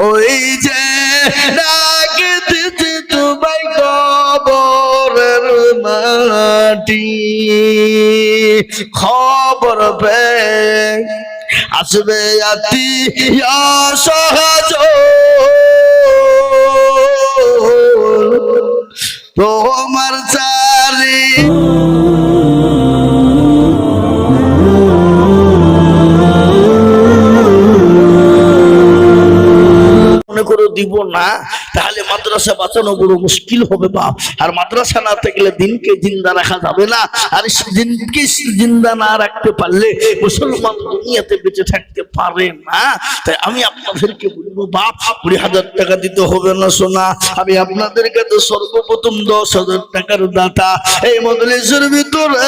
ওই যে ডাকতেছে তোমায় কবরের মাটি। খবর পে আসবে আতি সহজ তোমার চারি দিব না, তাহলে মাদ্রাসা বাঁচানো বড় মুশকিল হবে বাপ। আর মাদ্রাসা না থাকলে দিনকে জিন্দা রাখা যাবে না। আর দিনকে জিন্দা না রাখতে পারলে মুসলমান দুনিয়াতে বেঁচে থাকতে পারে না। তাই আমি আপনাদেরকে বলব, বাপ, কুড়ি হাজার টাকা দিতে হবে না সোনা। আমি আপনাদের কাছে সর্বপ্রথম দশ হাজার টাকার দাতা। এই মদলেশ্বর ভিতরে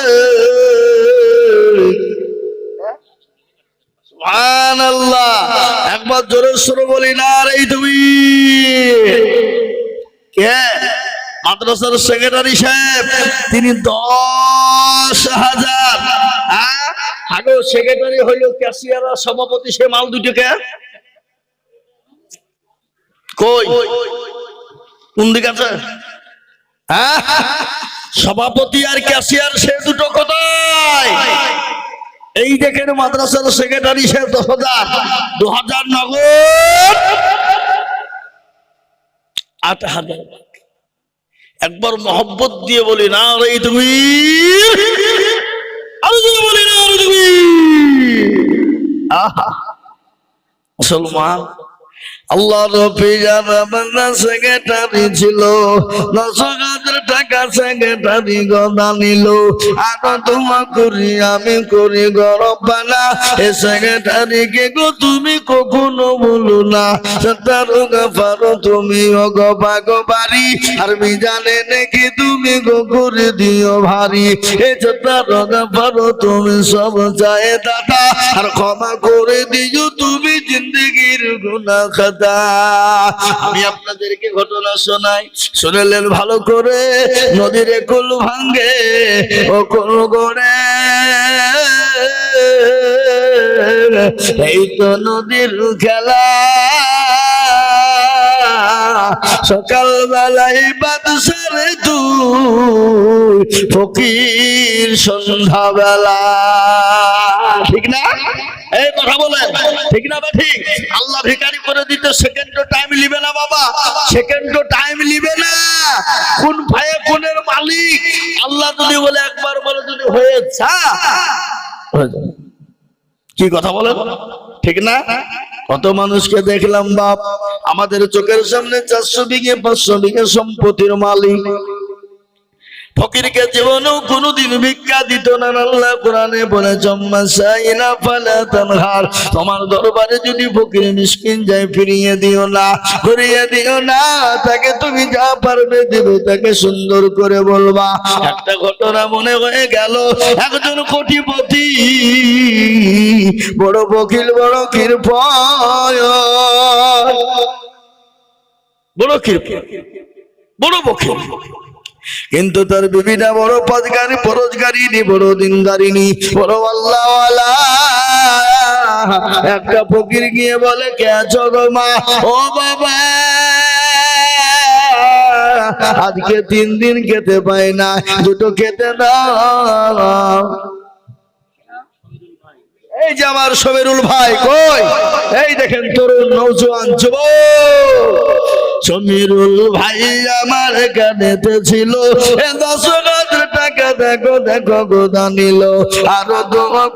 সুবহানাল্লাহ। একবার জোরে সরে বলি, না রে তুমি। কে? মাদ্রাসার সেক্রেটারি সাহেব। তিনি দশ হাজার? আগে সেক্রেটারি হইল ক্যাশিয়ার সভাপতি, সে মাল দুটোকে কই? কোন দিকে আছে? হ্যাঁ? সভাপতি আর ক্যাশিয়ার সে দুটো কোথায়? এই দেখেন মাদ্রাসার সেক্রেটারি সাহেব দশ হাজার দু হাজার নগদ। আট হাজার একবার মহব্বত দিয়ে বলি, না রে তুমি। আল্লাহ রফি জানা সেক্রেটারি ছিল। দশ হাজার টাকা সেক্রেটারি গদা নিল আর তোমা করি, আমি করি গরব বানা এ সেক্রেটারিকে গো, তুমি কখনো বলো না। আর তুমি দিও তুমি দাদা। আর ক্ষমা করে দিও তুমি আমি আপনাদেরকে ঘটনা শোনাই। শুনেলেন ভালো করে? নদীর কুল ভাঙ্গে ও কুল গড়ে। এই তো নদীর খেলা। সকাল বেলায় বাদশারে তুই ফকির সন্ধ্যা বেলা ঠিক না? এই কথা বলেন। ঠিক না ঠিক? আল্লাহ ভিখারি করে দিতে সেকেন্ড টাইম লিবে না বাবা। সেকেন্ড টাইম লিবে না। কোন ভাইয়ে কোনের মালিক? আল্লাহ যদি বলে একবার বলে যদি হয়ে যাবে। কি কথা বলেন? ঠিক না? কত মানুষকে দেখলাম বাপ। আমাদের চোখের সামনে চারশো বিঘে পাঁচশো বিঘে সম্পত্তির মালিক। ফকিরকে জীবনেও কোনোদিন ভিক্ষা দিত না। আল্লাহ কোরআনে বলে, জম্মা সাইনা ফালা তানহার। তোমার দরবারে যদি ফকির মিসকিন যায়, ফিরিয়ে দিও না, ঘুরিয়ে দিও না। তাকে তুমি যা পারবে দেবে, তাকে সুন্দর করে বলবা। একটা ঘটনা মনে হয়ে গেল, একজন কোটিপতি, বড় বকিল বড় কৃপয়। বড় কৃপ বড় বকিল কিন্তু তার বিবিটা বড় পদগারি পরোজগারিনী, বড় দিনদারিনী। বড় আল্লাহওয়ালা, একটা ফকির গিয়ে বলে, কে আছো গো মা? ও বাবা, আজকে তিন দিন খেতে পাই না, দুটো খেতে দাও। এই যে আমার সবেরুল ভাই, কই? এই দেখেন তরুণ নৌজোয়ান যুব সমীরুল ভাই আমার গানেতে ছিল। দশ দেখো দেখো গোদা নিল আরও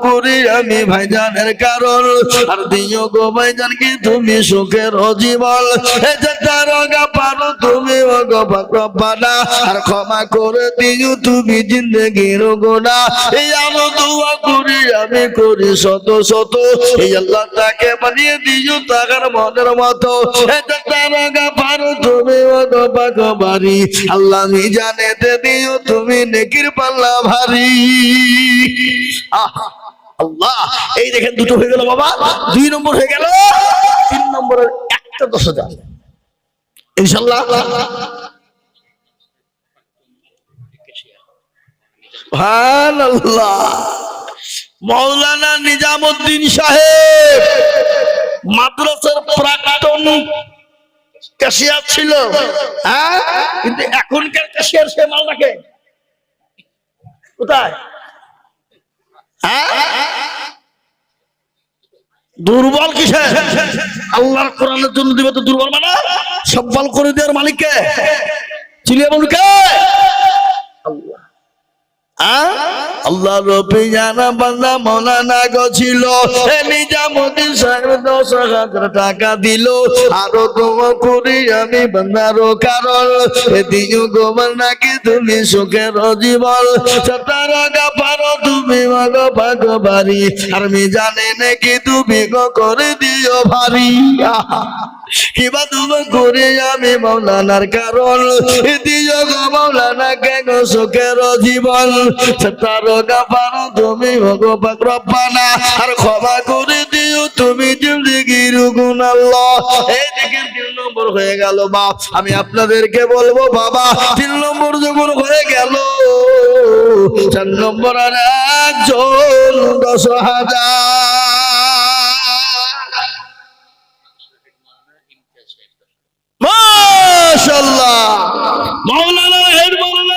করি আমি ভাইজানের কারণ। আর দিও গো ভাইজান কি তুমি সুখের জীবন। এ যে তারগা পারো তুমি বানা আর ক্ষমা করে দিও, তুমি জিন্দগির গোনা এই দোয়া করি আমি করি শত শত। এই আল্লাহ তাকে বানিয়ে দিও তাকার মনের মতো। পারো তুমি ওগো বাগো বাড়ি আল্লাহ জানে দিও, তুমি নেকির পাল্লা ভারী। আল্লাহ, এই দেখেন দুটো হয়ে গেল বাবা, দুই নম্বর হয়ে গেল, তিন নম্বরের একটা দশ হাজার। ইনশাল্লাহ মৌলানা নিজামুদ্দিন সাহেব মাদ্রাসার প্রাক্তন ক্যাশিয়ার ছিল হ্যাঁ? কিন্তু এখনকার ক্যাশিয়ার সে মালটাকে কোথায়? হ্যাঁ? দুর্বল কিসে? আল্লাহর কোরআনের জন্য দিবে তো দুর্বল মানে? সব্বল করে দেওয়ার মালিককে। চিলিয়া বলুন কে? আল্লাহ? আল্লাহ রবি জানা বান্দা মৌলানা গো ছিল। এ নিজামুদ্দিন সাহেব দশ হাজার টাকা দিল। আরও তোমার করি আমি বান্দারও কারণ। দিও গোবর নাকি তুমি সুখের জীবন। সতার পারো, তুমি মগ ভাগ বাড়ি আর আমি জানি নাকি তুমি গো করে দিও ভারী। আমি কারণ জীবন তুমি আর করে দিও তুমি তিন নম্বর হয়ে গেল বাপ আমি আপনাদেরকে বলব বাবা, তিন নম্বর যখন হয়ে গেল। চার নম্বর আর একজন দশ হাজার মাশাআল্লাহ মাওলানা হেড মাওলানা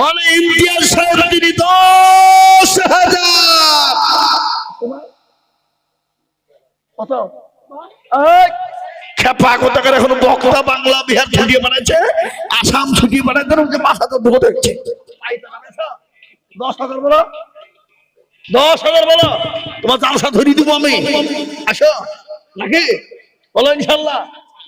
মানে ইমতিয়াজ সাহেব তিনি দশ হাজার। কত? খেপা কোথাকার এখন বক্তা বাংলা বিহার ছুটিয়ে বানাচ্ছে আসাম ছুটিয়ে বানাচ্ছে না, ওকে মাথা তো ধুতে হচ্ছে। দশ হাজার বলো। দশ হাজার বলো। তোমার জালসা ধরিয়ে দিব আমি। আসো। নাকি? বলো ইনশাল্লাহ।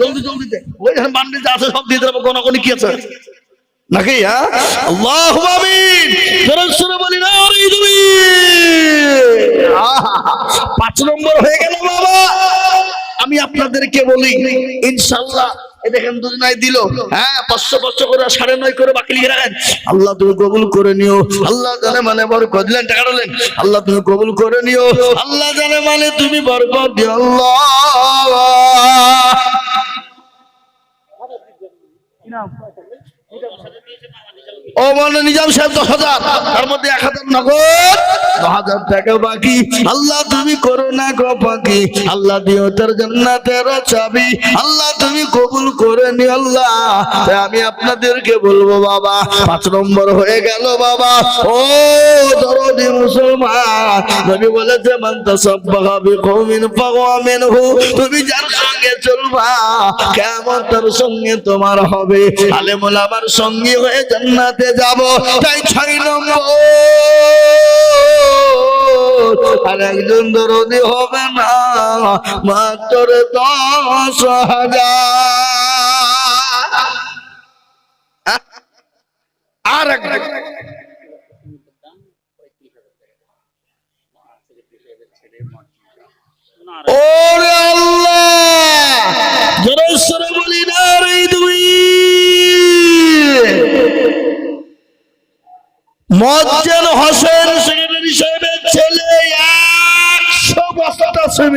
জলদি জলদি দেন ওই যখন বান্ডিল যা আছে সব দিয়ে দেবো, গণগণি কি আছে? নাকি হ্যাঁ? আল্লাহ বলি না তুমি পাঁচ নম্বর হয়ে গেল আমি আপনাদেরকে বলি ইনশাল্লাহ দেখেন দুজনাই দিল হ্যাঁ পাঁচশো পাঁচশো করে, সাড়ে নয় করে বাকি লিখে রাখেন। আল্লাহ তুমি কবুল করে নিও। আল্লাহ জানে মানে বরকত। দিলেন, টাকা দিলেন। আল্লাহ তুমি কবুল করে নিও। আল্লাহ জানে মানে তুমি বরকত। দিও আল্লাহ। কি নাম তুমি আমি আপনাদেরকে বলব বাবা, পাঁচ নম্বর হয়ে গেল বাবা। ও দরদি মুসলমান, নবী বলেছে, মান তাসাব্বাহা বিকৌমিন ফাহুয়া মিনহু তুমি যার সঙ্গে চলবা, কেমন তার সঙ্গে তোমার হবে। আলেমুল আমার সঙ্গে হয়ে জান্নাতে যাব তাই ছয় নম্বর। আর একজন দরদি হবে না মাত্র দশ হাজার। আর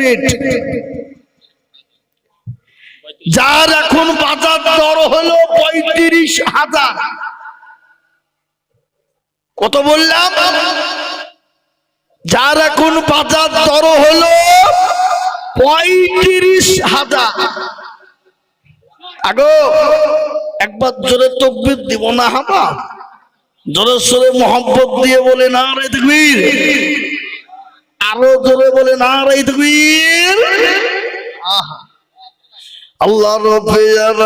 সিমেন্ট যার এখন বাজার দর হলো পঁয়ত্রিশ হাজার। কত বললাম? যার এখন বাজার দর হলো পঁয়ত্রিশ হাজার। আগো, একবার জোরে তকবির দিব না হামা। জোরে সোরে মোহাম্মত দিয়ে বলে না রে তকবীর। আরও জোরে বলে না রে তকবীর আহা। আল্লাহ রবিয়ার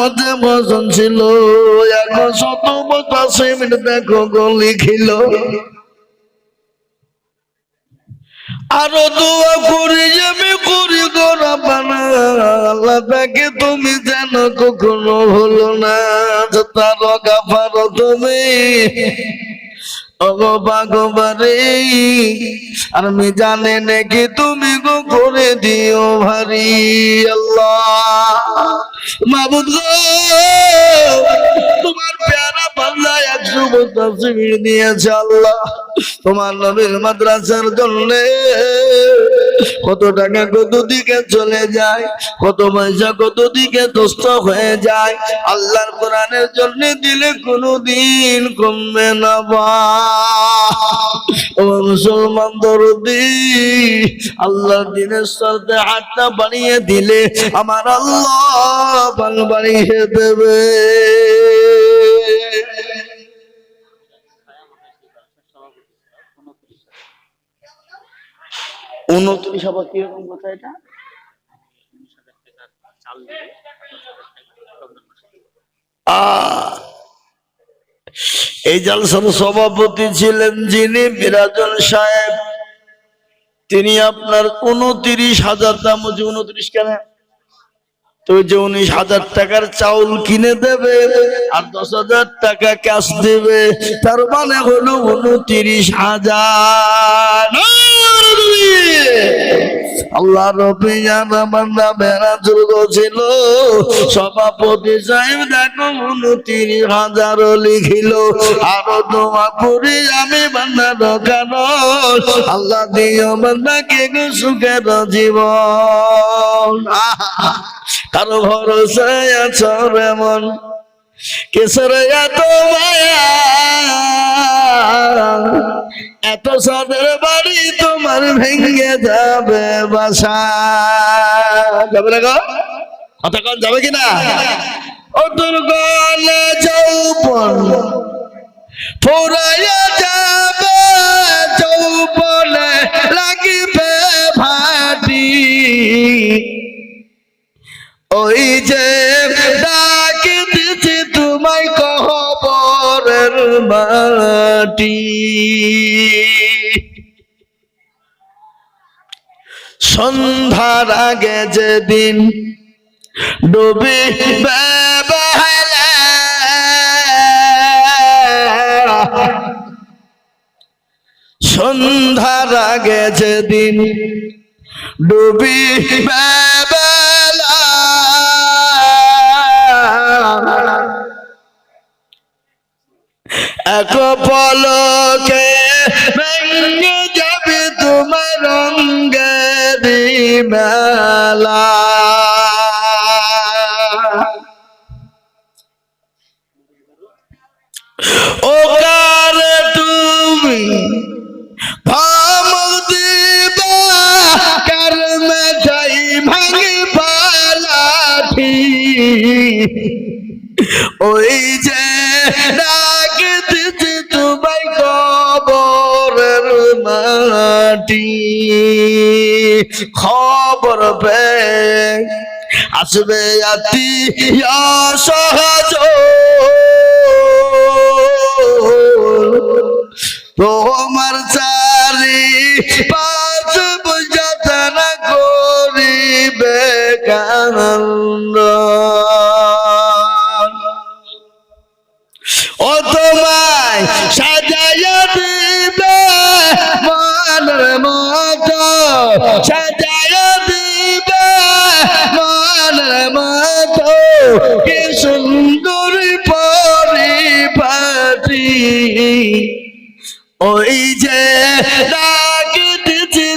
মধ্যে বসন ছিল এখন শত বছর দেখো গো লিখিল। আরও দোয়া করি আমি করি গো রাব্বানা আল্লাহ তাকে তুমি যেন কখনো হলো না তার গাফার তুমি। আর জানে নাকি তুমি গো করে দিও ভারি আল্লাহ। মাদ্রাসার জন্য কত টাকা কত দিকে চলে যায়, কত পয়সা কত দিকে দোস্ত হয়ে যায়। আল্লাহর কোরআনের জন্য দিলে কোনো দিন কমবে না বা। মুসলমান দরদি আল্লাহ দিনের সাথে হাতটা বানিয়ে দিলে আমার আল্লাহ বান বানিয়ে দেবে। উনত্রিশ আবার কীরকম কথা এটা? আহ, এই জালসার সভাপতি ছিলেন যিনি বিরাজন সাহেব। তিনি আপনার উনত্রিশ হাজার দাম হচ্ছে উনত্রিশ কেন? যে উনিশ হাজার টাকার চাউল কিনে দেবে আর দশ হাজার টাকা ক্যাশ দেবে, তার মানে হলো উনত্রিশ হাজার। আল্লাহ রবি বান্দা বেড়াচুর ছিল সভাপতি সাহেব দেখো উনত্রিশ হাজার লিখিল, আরও দোয়া করি আমি বান্দা দোকান আল্লাহ দিও বান্দাকে গো সুখের জীবন। কারও ভরসায় আছো এমন? কেসর এত মায়া? এত সাদের বাড়ি তোমার ভেঙে যাবে বাসা। যাবে না গো? যাবে কিনা? ও দুর্গলে যৌবন, ফুরাইয়া যাবে যৌবনে। ওই যে ডাক দিছি তোমায় কহবরের মাটি। সন্ধ্যার আগে যেদিন ডুবি সন্ধ্যার আগে যেদিন ডুবি বেলা এক পলকে ভেঙে যাবে তোমার রঙ্গের মেলা। ওই যে ডাক খবর পে আসবে আতি সহজ। তোমার চারি পাঁচ বুঝাতনা করিবে কানন্দ। ও তোমায় সাজাইয়া দিবে মতো সাজাইয়া দিবে মনের মতো। কি সুন্দর পরিপাটি। ওই যে ডাক দিছি